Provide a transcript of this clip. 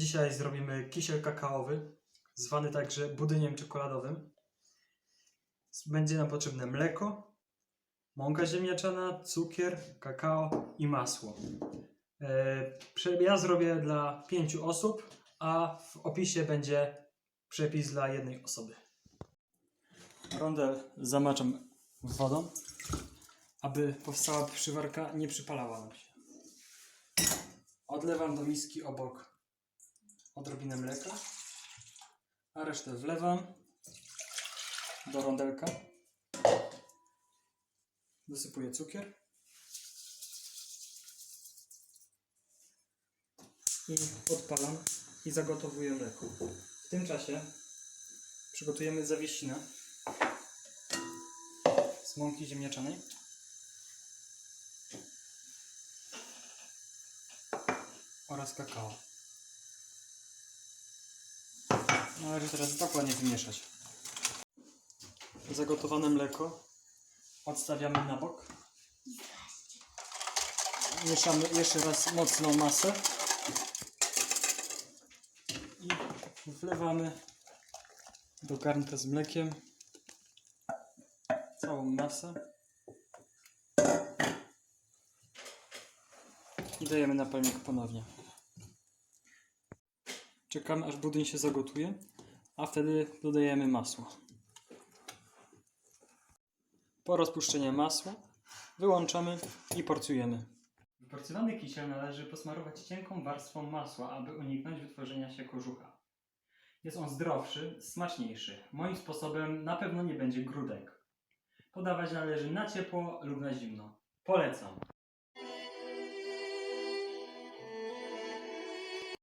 Dzisiaj zrobimy kisiel kakaowy, zwany także budyniem czekoladowym. Będzie nam potrzebne mleko, mąka ziemniaczana, cukier, kakao i masło. E, Ja zrobię dla pięciu osób, a w opisie będzie przepis dla jednej osoby. Rondel zamaczam wodą, aby powstała przywarka nie przypalała nam się. Odlewam do miski obok odrobinę mleka, a resztę wlewam do rondelka. Dosypuję cukier i odpalam i zagotowuję mleko. W tym czasie przygotujemy zawiesinę z mąki ziemniaczanej. oraz kakao. Należy teraz dokładnie wymieszać. Zagotowane mleko odstawiamy na bok. Mieszamy jeszcze raz mocną masę i wlewamy do garnka z mlekiem całą masę i dajemy na palnik ponownie. Czekamy aż budyń się zagotuje, a wtedy dodajemy masło. Po rozpuszczeniu masła wyłączamy i porcjujemy. Wyporcjowany kisiel należy posmarować cienką warstwą masła, aby uniknąć wytworzenia się kożucha. Jest on zdrowszy, smaczniejszy. Moim sposobem na pewno nie będzie grudek. Podawać należy na ciepło lub na zimno. Polecam.